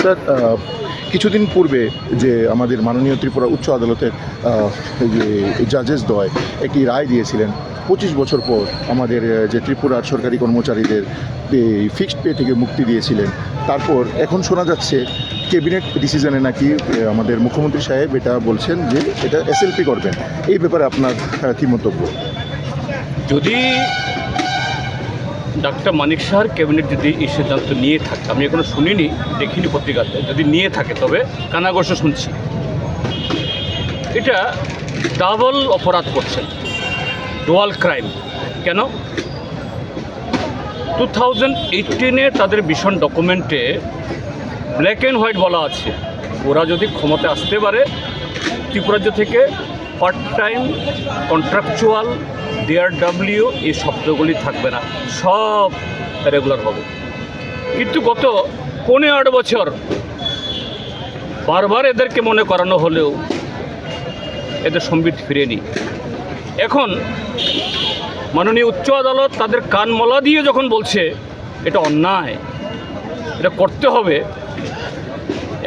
Sir কিছুদিন পূর্বে যে আমাদের মাননীয় ত্রিপুরা উচ্চ আদালতের যে জাজেস দয় একটি রায় দিয়েছিলেন, পঁচিশ বছর পর আমাদের যে ত্রিপুরার সরকারি কর্মচারীদের, এই ফিক্সড পে থেকে মুক্তি দিয়েছিলেন। তারপর এখন শোনা যাচ্ছে ক্যাবিনেট ডিসিশনে নাকি আমাদের মুখ্যমন্ত্রী সাহেব এটা বলছেন যে এটা এসএলপি করবেন। এই ব্যাপারে আপনার কী মন্তব্য? যদি ডাক্তার মানিক শাহর ক্যাবিনেট যদি এই সিদ্ধান্ত নিয়ে থাকে, আমি এখনও শুনিনি, দেখিনি পত্রিকাতে, যদি নিয়ে থাকে তবে কানাগর্ষ শুনছি। এটা ডাবল অপরাধ করছেন ডোয়াল ক্রাইম। কেন? টু থাউজেন্ড এইটিনে তাদের ভীষণ ডকুমেন্টে ব্ল্যাক অ্যান্ড হোয়াইট বলা আছে, ওরা যদি ক্ষমতা আসতে পারে ত্রিপুরাজ্য থেকে পার্ট টাইম কন্ট্রাকচুয়াল ডিআরডাব্লিউ এই শব্দগুলি থাকবে না। সব রেগুলার হবে। কিন্তু গত পনেরো আট বছর বারবার এদেরকে মনে করানো হলেও এদের সম্বিত ফিরেনি। এখন মাননীয় উচ্চ আদালত তাদের কান মলা দিয়ে যখন বলছে, এটা অন্যায়, এটা করতে হবে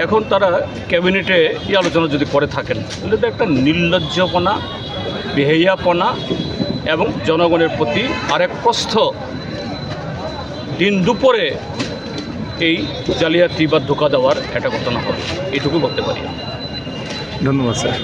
এখন তারা ক্যাবিনেটে এই আলোচনা যদি করে থাকেন, তাহলে তো একটা নির্লজ্জপনা বেহেয়াপনা এবং জনগণের প্রতি আরেক প্রস্থ দিন দুপুরে এই জালিয়াতি বা ধোকা দেওয়ার একটা ঘটনা হবে। এটুকু বলতে পারি। ধন্যবাদ, স্যার।